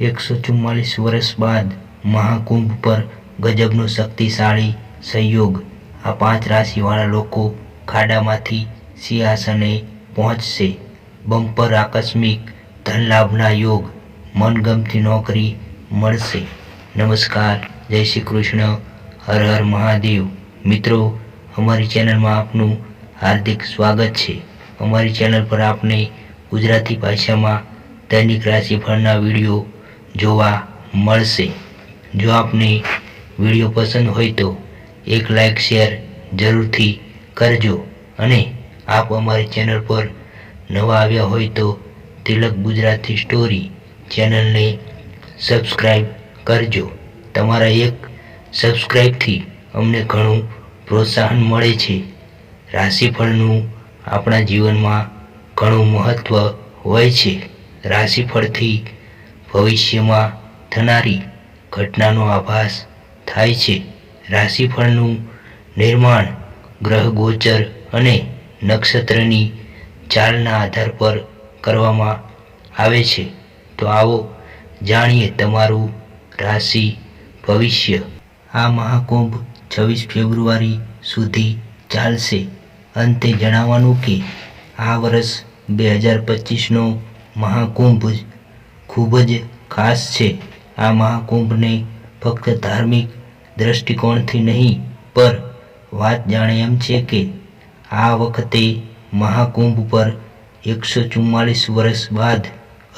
એકસો ચુમ્માલીસ વર્ષ બાદ મહાકુંભ પર ગજબનો શક્તિશાળી સંયોગ આ પાંચ રાશિવાળા લોકો ખાડામાંથી સિંહાસને પહોંચશે. બમ્પર આકસ્મિક ધનલાભના યોગ મનગમતી નોકરી મળશે. નમસ્કાર, જય શ્રી કૃષ્ણ, હર હર મહાદેવ. મિત્રો, અમારી ચેનલમાં આપનું હાર્દિક સ્વાગત છે. અમારી ચેનલ પર આપને ગુજરાતી ભાષામાં દૈનિક રાશિફળના વીડિયો જોવા મળશે. જો આપને વીડિયો પસંદ હોય તો એક લાઈક, શેર જરૂરથી કરજો. અને આપ અમારી ચેનલ પર નવા આવ્યા હોય તો તિલક ગુજરાતી સ્ટોરી ચેનલને સબસ્ક્રાઈબ કરજો. તમારા એક સબસ્ક્રાઈબથી અમને ઘણું પ્રોત્સાહન મળે છે. રાશિફળનું આપણા જીવનમાં ઘણું મહત્ત્વ હોય છે. રાશિફળથી ભવિષ્યમાં થનારી ઘટનાનો આભાસ થાય છે. રાશિફળનું નિર્માણ, ગ્રહ ગોચર અને નક્ષત્રની ચાલના આધાર પર કરવામાં આવે છે. તો આવો જાણીએ તમારું રાશિ ભવિષ્ય. આ મહાકુંભ છવ્વીસ ફેબ્રુઆરી સુધી ચાલશે. અંતે જણાવવાનું કે આ વર્ષ બે હજાર પચીસનો મહાકુંભ ખૂબ જ ખાસ છે. આ મહાકુંભને ફક્ત ધાર્મિક દ્રષ્ટિકોણથી નહીં, પર વાત જાણે એમ છે કે આ વખતે મહાકુંભ પર એકસો ચુમ્માલીસ વર્ષ બાદ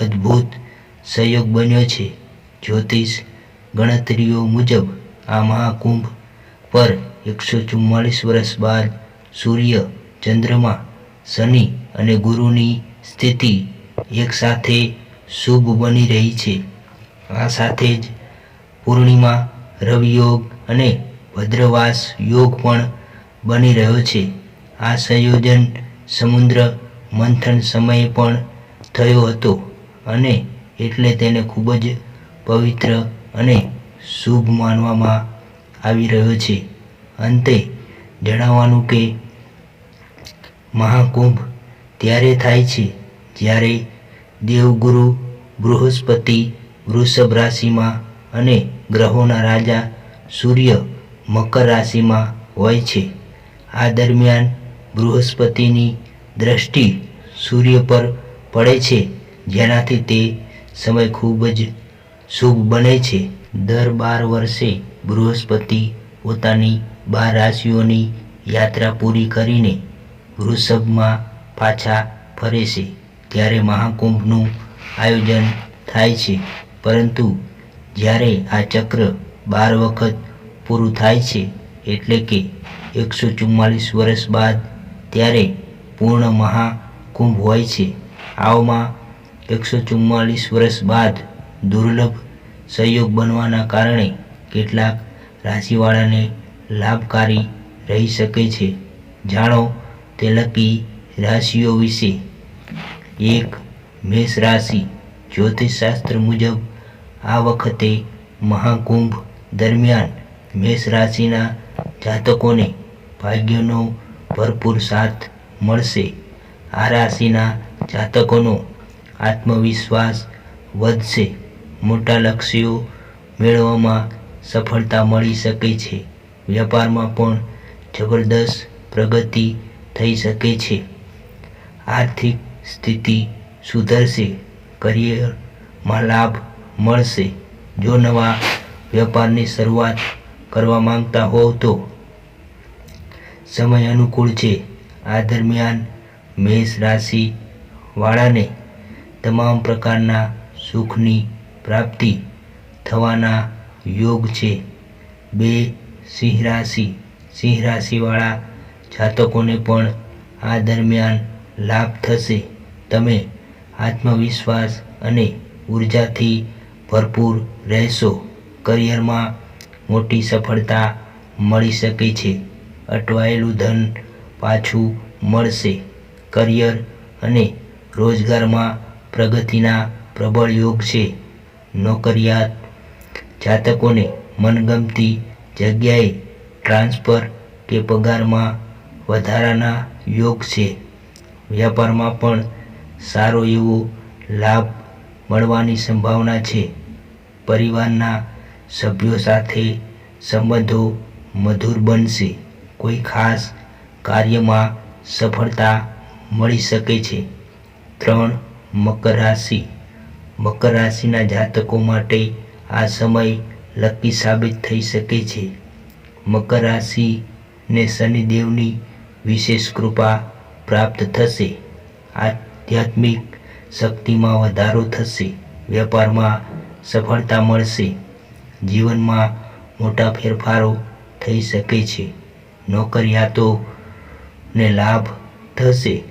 અદ્ભુત સંયોગ બન્યો છે. જ્યોતિષ ગણતરીઓ મુજબ આ મહાકુંભ પર એકસો ચુમ્માલીસ વર્ષ બાદ સૂર્ય, ચંદ્રમા, શનિ અને ગુરુની સ્થિતિ એકસાથે શુભ બની રહી છે. આ સાથે જ પૂર્ણિમા રવિ યોગ અને ભદ્રવાસ યોગ પણ બની રહ્યો છે. આ સંયોજન સમુદ્ર મંથન સમયે પણ થયો હતો અને એટલે તેને ખૂબ જ પવિત્ર અને શુભ માનવામાં આવી રહ્યો છે. અંતે જણાવવાનું કે મહાકુંભ ત્યારે થાય છે જ્યારે દેવગુરુ, બૃહસ્પતિ વૃષભ રાશિમાં અને ગ્રહોના રાજા સૂર્ય મકર રાશિમાં હોય છે. આ દરમિયાન બૃહસ્પતિની દ્રષ્ટિ સૂર્ય પર પડે છે, જેનાથી તે સમય ખૂબ જ શુભ બને છે. દર બાર વર્ષે બૃહસ્પતિ પોતાની બાર રાશિઓની યાત્રા પૂરી કરીને વૃષભમાં પાછા ફરે છે. ત્યારે મહાકુંભનું આયોજન થાય છે. પરંતુ જ્યારે આ ચક્ર બાર વખત પૂરું થાય છે, એટલે કે એકસો ચુમ્માલીસ વર્ષ બાદ, ત્યારે પૂર્ણ મહાકુંભ હોય છે. આવમાં એકસો ચુમ્માલીસ વર્ષ બાદ દુર્લભ સંયોગ બનવાના કારણે કેટલાક રાશિવાળાને લાભકારી રહી શકે છે. જાણો તે લકી રાશિઓ વિશે. એક મેષ રાશિ જ્યોતિષશાસ્ત્ર મુજબ આ વખતે મહાકુંભ દરમિયાન મેષ રાશિના જાતકોને ભાગ્યનો ભરપૂર સાથ મળશે. આ રાશિના જાતકોનો આત્મવિશ્વાસ વધશે. મોટા લક્ષ્યો મેળવવામાં સફળતા મળી શકે છે. વેપારમાં પણ જબરદસ્ત પ્રગતિ થઈ શકે છે. આર્થિક સ્થિતિ સુધરશે, કરિયરમાં લાભ મળશે. જો નવા વેપારની શરૂઆત કરવા માંગતા હોવ તો સમય અનુકૂળ છે. આ દરમિયાન મેષ રાશિ વાળાને તમામ પ્રકારના સુખની પ્રાપ્તિ થવાના યોગ છે. બે સિંહ રાશિ, સિંહ રાશિવાળા જાતકોને પણ આ દરમિયાન લાભ થશે. તમે આત્મવિશ્વાસ અને ઉર્જાથી ભરપૂર રહેશો. કરિયરમાં મોટી સફળતા મળી શકે છે. અટવાયેલું ધન પાછું મળશે. કરિયર અને રોજગારમાં પ્રગતિના પ્રબળ યોગ છે. નોકરિયાત જાતકોને મનગમતી જગ્યાએ ટ્રાન્સફર કે પગારમાં વધારાના યોગ છે. વ્યાપારમાં પણ સારો એવો લાભ મળવાની સંભાવના છે. પરિવારના સભ્યો સાથે સંબંધો મધુર બનશે. કોઈ ખાસ કાર્યમાં સફળતા મળી શકે છે. ત્રણ, મકર રાશિ. મકર રાશિના જાતકો માટે આ સમય લકી સાબિત થઈ શકે છે. મકર રાશિને શનિદેવની વિશેષ કૃપા પ્રાપ્ત થશે. આધ્યાત્મિક શક્તિમાં વધારો થશે, વેપારમાં સફળતા મળશે, જીવનમાં મોટા ફેરફારો થઈ શકે છે. નોકરિયાતોને લાભ થશે,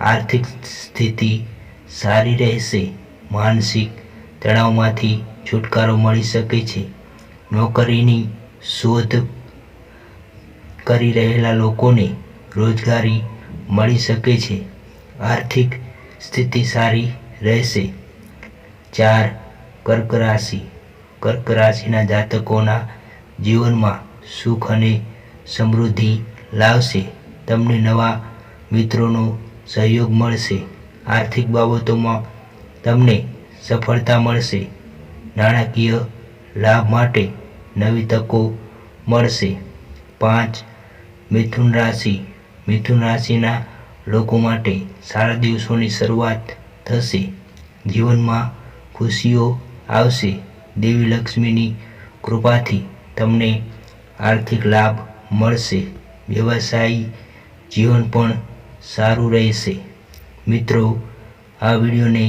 આર્થિક સ્થિતિ સારી રહેશે, માનસિક તણાવમાંથી છુટકારો મળી શકે છે. નોકરીની શોધ કરી રહેલા લોકોને રોજગારી મળી શકે છે. આર્થિક સ્થિતિ સારી રહેશે. ચાર કર્ક રાશિ કર્ક રાશિના જાતકોના જીવનમાં સુખ અને સમૃદ્ધિ લાવશે. તમને નવા મિત્રોનો સહયોગ મળશે. આર્થિક બાબતોમાં તમને સફળતા મળશે. નાણાકીય લાભ માટે નવી તકો મળશે. પાંચ, મિથુન રાશિ. મિથુન રાશિના લોકો માટે સારા દિવસોની શરૂઆત થશે. જીવનમાં ખુશીઓ આવશે. દેવી લક્ષ્મીની કૃપાથી તમને આર્થિક લાભ મળશે. વ્યવસાયી જીવન પણ સારું રહેશે. મિત્રો, આ વિડીયોને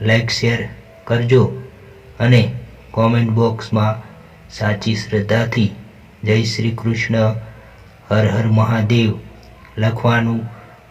લાઈક, શેર કરજો અને કોમેન્ટ બોક્સમાં સાચી શ્રદ્ધાથી જય શ્રી કૃષ્ણ, હર હર મહાદેવ લખવાનું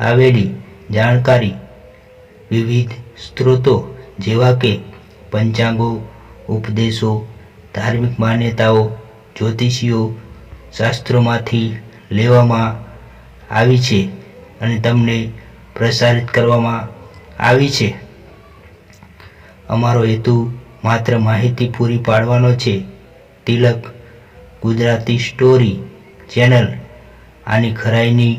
આવેલી જાણકારી વિવિધ સ્ત્રોતો જેવા કે પંચાંગો, ઉપદેશો, ધાર્મિક માન્યતાઓ, જ્યોતિષીઓ, શાસ્ત્રોમાંથી લેવામાં આવી છે અને તમને પ્રસારિત કરવામાં આવી છે. અમારો હેતુ માત્ર માહિતી પૂરી પાડવાનો છે. તિલક ગુજરાતી સ્ટોરી ચેનલ આની ખરાઈની